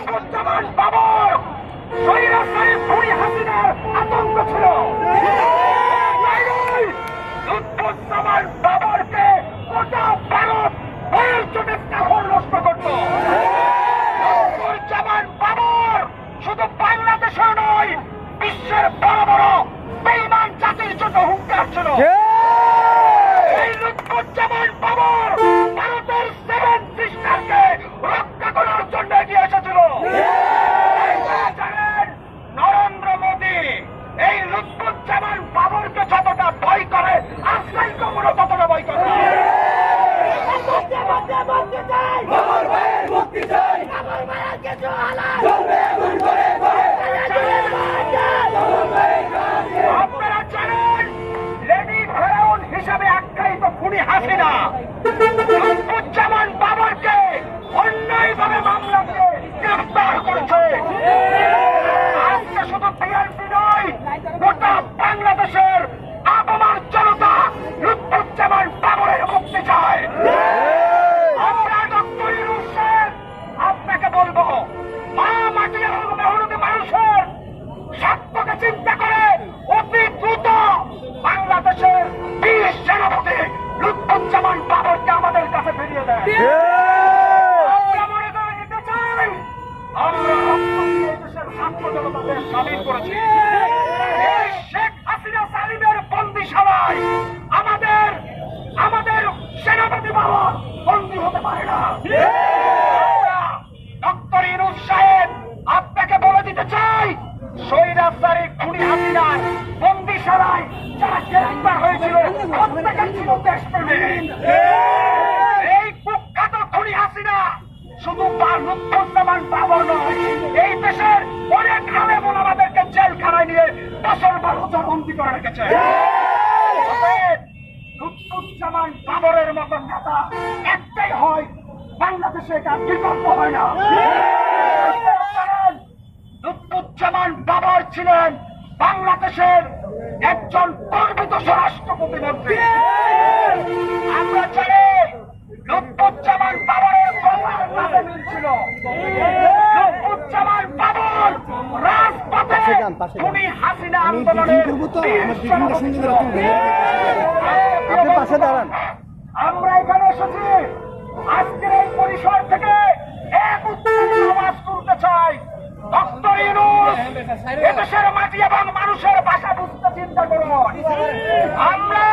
লুৎফুজ্জামান বাবর স্বৈরাচারী বুড়ি হাসিনার আতঙ্ক ছিল। জানেন লেডি ফেরাউন হিসাবে আখ্যায়িত খুনি হাসিনা লুৎফুজ্জামান বাবরকে অন্যায়ভাবে মামলা চিন্তা করে অতি দ্রুত বাংলাদেশের বীর সেনাপতি লুৎফুজ্জামান বাবরকে আমাদের কাছে ফিরিয়ে দেয় আমরা মনে করে নিতে চাই। আমরা দেশের ছাত্র স্বাধীন করেছি। ছিল দেশপ্রেমিক এই কুখ্যাত খুনি হাসিনা শুধু লুৎফুজ্জামান বাবর নয়, এই দেশের অনেক আলেম ওলামাদেরকে জেলখানায় নিয়ে বছর বার বন্দি করে রেখেছে। লুৎফুজ্জামান বাবরের মতো নেতা একটাই হয়, বাংলাদেশে এটা বিকল্প হয় না। লুৎফুজ্জামান বাবর ছিলেন বাংলাদেশের একজন গর্বিত স্বরাষ্ট্র প্রতিমন্ত্রী আমরা জানি লুৎফুজ্জামান বাবরের গলার সাথে মিল ছিল লুৎফুজ্জামান বাবর আপনি পাশে দাঁড়ান আমরা এখানে এসেছি আজকের এই পরিসর থেকে এক আওয়াজ তুলতে চাই ডক্টর ইউনুস এদেশের মাটি এবং মানুষের ভাষা বুঝতে চিন্তা করুন আমরা